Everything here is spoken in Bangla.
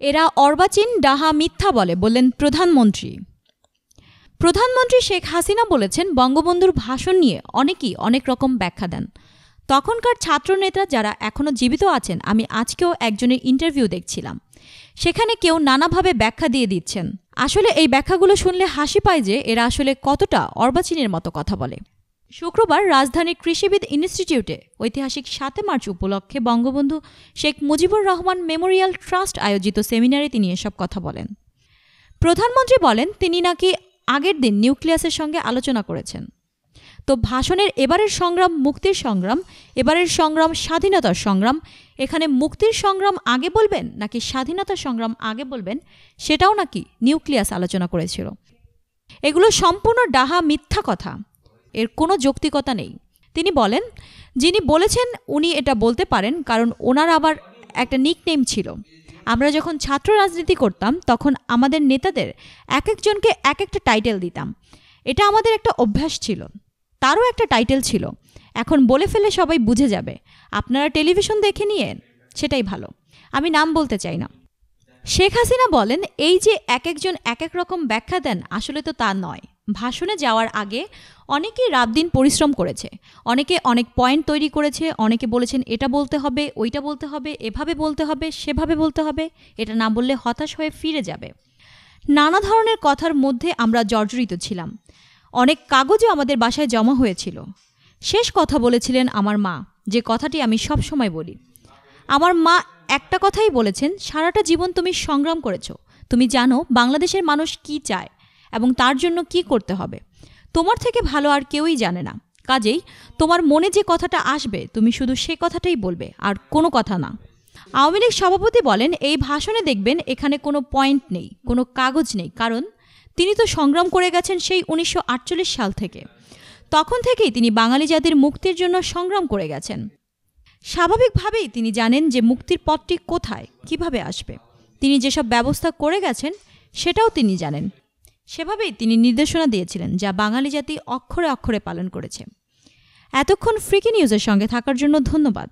এরা অর্বাচীন ডাহা মিথ্যা বলে বললেন প্রধানমন্ত্রী। প্রধানমন্ত্রী শেখ হাসিনা বলেছেন, বঙ্গবন্ধুর ভাষণ নিয়ে অনেকেই অনেক রকম ব্যাখ্যা দেন। তখনকার ছাত্রনেতা যারা এখনও জীবিত আছেন, আমি আজকেও একজনের ইন্টারভিউ দেখছিলাম। সেখানে কেউ নানাভাবে ব্যাখ্যা দিয়ে দিচ্ছেন। আসলে এই ব্যাখ্যাগুলো শুনলে হাসি পায় যে এরা আসলে কতটা অর্বাচীনের মতো কথা বলে। শুক্রবার রাজধানীর কৃষিবিদ ইনস্টিটিউটে ঐতিহাসিক সাতে মার্চ উপলক্ষে বঙ্গবন্ধু শেখ মুজিবুর রহমান মেমোরিয়াল ট্রাস্ট আয়োজিত সেমিনারে তিনি এসব কথা বলেন। প্রধানমন্ত্রী বলেন, তিনি নাকি আগের দিন নিউক্লিয়াসের সঙ্গে আলোচনা করেছেন। তো ভাষণের এবারের সংগ্রাম মুক্তির সংগ্রাম, এবারের সংগ্রাম স্বাধীনতার সংগ্রাম, এখানে মুক্তির সংগ্রাম আগে বলবেন নাকি স্বাধীনতার সংগ্রাম আগে বলবেন, সেটাও নাকি নিউক্লিয়াস আলোচনা করেছিল। এগুলো সম্পূর্ণ ডাহা মিথ্যা কথা। এর কোনো যৌক্তিকতা নেই। তিনি বলেন, যিনি বলেছেন উনি এটা বলতে পারেন, কারণ ওনার আবার একটা নিকনেম ছিল। আমরা যখন ছাত্র রাজনীতি করতাম, তখন আমাদের নেতাদের এক একজনকে এক একটা টাইটেল দিতাম। এটা আমাদের একটা অভ্যাস ছিল। তারও একটা টাইটেল ছিল। এখন বলে ফেলে সবাই বুঝে যাবে। আপনারা টেলিভিশন দেখে নিয়ে সেটাই ভালো। আমি নাম বলতে চাই না। শেখ হাসিনা বলেন, এই যে এক একজন এক এক রকম ব্যাখ্যা দেন, আসলে তো তা নয়। ভাষণে যাওয়ার আগে অনেকেই রাত দিন পরিশ্রম করেছে, অনেকে অনেক পয়েন্ট তৈরি করেছে, অনেকে বলেছেন এটা বলতে হবে, ওইটা বলতে হবে, এভাবে বলতে হবে, সেভাবে বলতে হবে, এটা না বললে হতাশ হয়ে ফিরে যাবে। নানা ধরনের কথার মধ্যে আমরা জর্জরিত ছিলাম। অনেক কাগজও আমাদের বাসায় জমা হয়েছিল। শেষ কথা বলেছিলেন আমার মা, যে কথাটি আমি সব সময় বলি। আমার মা একটা কথাই বলেছেন, সারাটা জীবন তুমি সংগ্রাম করেছ। তুমি জানো বাংলাদেশের মানুষ কি চায়। এবং তার জন্য কি করতে হবে? তোমার থেকে ভালো আর কেউই জানে না। কাজেই তোমার মনে যে কথাটা আসবে, তুমি শুধু সে কথাটাই বলবে, আর কোনো কথা না। আওয়ামী লীগ সভাপতি বলেন, এই ভাষণে দেখবেন এখানে কোনো পয়েন্ট নেই, কোনো কাগজ নেই। কারণ তিনি তো সংগ্রাম করে গেছেন সেই উনিশশো আটচল্লিশ সাল থেকে। তখন থেকেই তিনি বাঙালি জাতির মুক্তির জন্য সংগ্রাম করে গেছেন। স্বাভাবিকভাবেই তিনি জানেন যে মুক্তির পথটি কোথায়, কীভাবে আসবে। তিনি যেসব ব্যবস্থা করে গেছেন, সেটাও তিনি জানেন। সেভাবেই তিনি নির্দেশনা দিয়েছিলেন, যা বাঙালি জাতি অক্ষরে অক্ষরে পালন করেছে। এতক্ষণ ফ্রিকি নিউজের সঙ্গে থাকার জন্য ধন্যবাদ।